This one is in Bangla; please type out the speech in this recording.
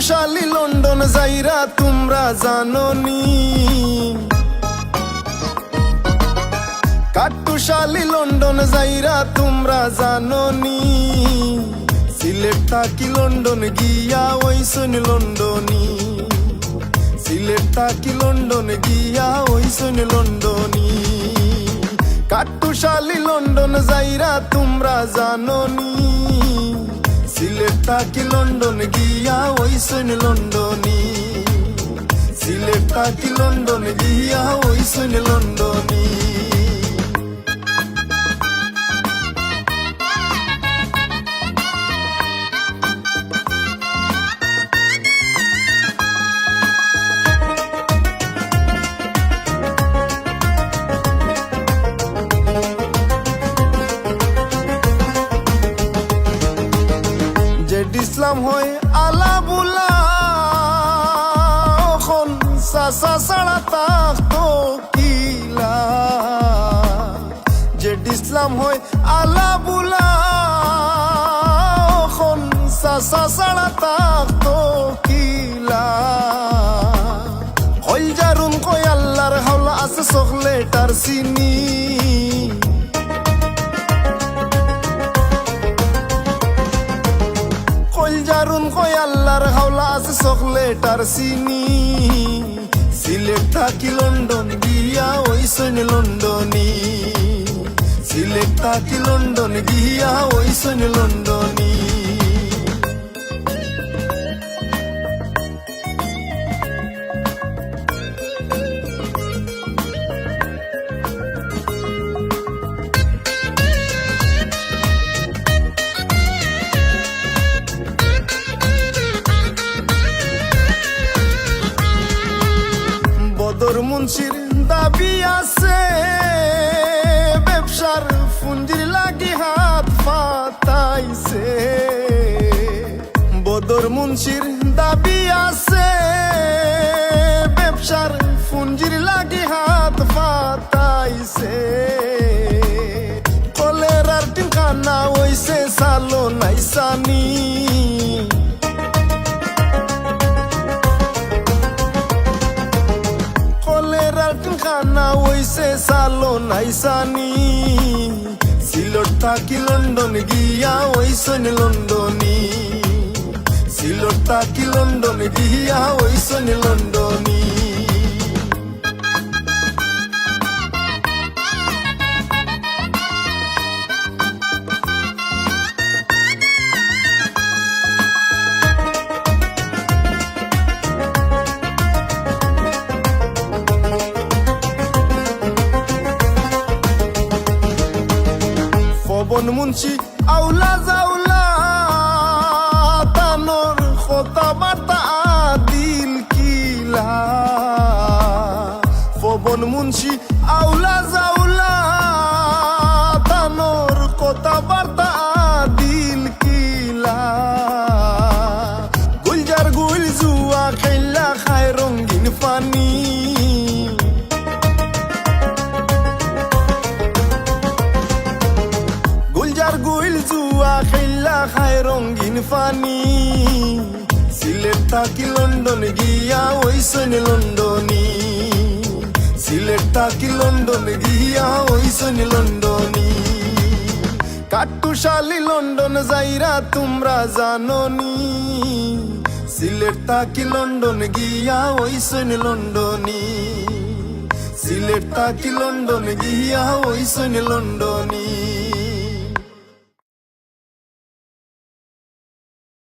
কাটুশালি লন্ডন যাইরা তোমরা জাননি। কাটুশালি লন্ডন যাইরা তোমরা জাননি। সিলেট থাকি লন্ডন গিয়া ওইসন লন্ডনী। সিলেট থাকি লন্ডন গিয়া ওইসন লন্ডনী। কাটুশালি লন্ডন যাইরা তোমরা জাননি। সিলেট থাকি লন্ডন গিয়া গিয়া ওইসন লন্ডনী ইসলাম হয় আলা বুলা সাড়া তাক ইসলাম হয়, আলা বুলা সাসা সাড়া হাওলা, আছে চকলেটার চিনি। কইল জারুন কই আল্লাহর হাওলা, আছে চকলেট চিনি। সিলেট থাকি লন্ডন গিয়া ওইসন লন্ডনী। থাকি লন্ডন গিয়া ওইসন লন্ডনী। বদর মুন্সির দাবি আছে ব্যবসার বদর মুন্সির দাবি আছে। ব্যবসার ফুঞ্জির লাগি হাত পাতাইছে কলেরার টিনখানা হইছে, সালো নাইসানি কলেরার খানা হইছে, সালো নাইসানি সিলট থাকি লন্ডন গিয়া ওইসন লন্ডনী লন্ডন গিয়া ওইসন লন্ডনী পবন মুন্সি আউলা জাউলা পানি গুলজার গুইল জুয়া খেলা খায় রঙ্গিন ফানি। সিলেট থাকি লন্ডন গিয়া ওই ওইসন লন্ডনী। সিলেট থাকি লন্ডন গিয়া ওই ওইসন লন্ডনী। কাটুশালি লন্ডন যাইরা তোমরা জাননি। সিলেট তাকি লন্ডন গিয়া ওই সৈন লন্ডনি। সিলেট তাকি লন্ডন গিয়া ওই সৈন লন্ডনী।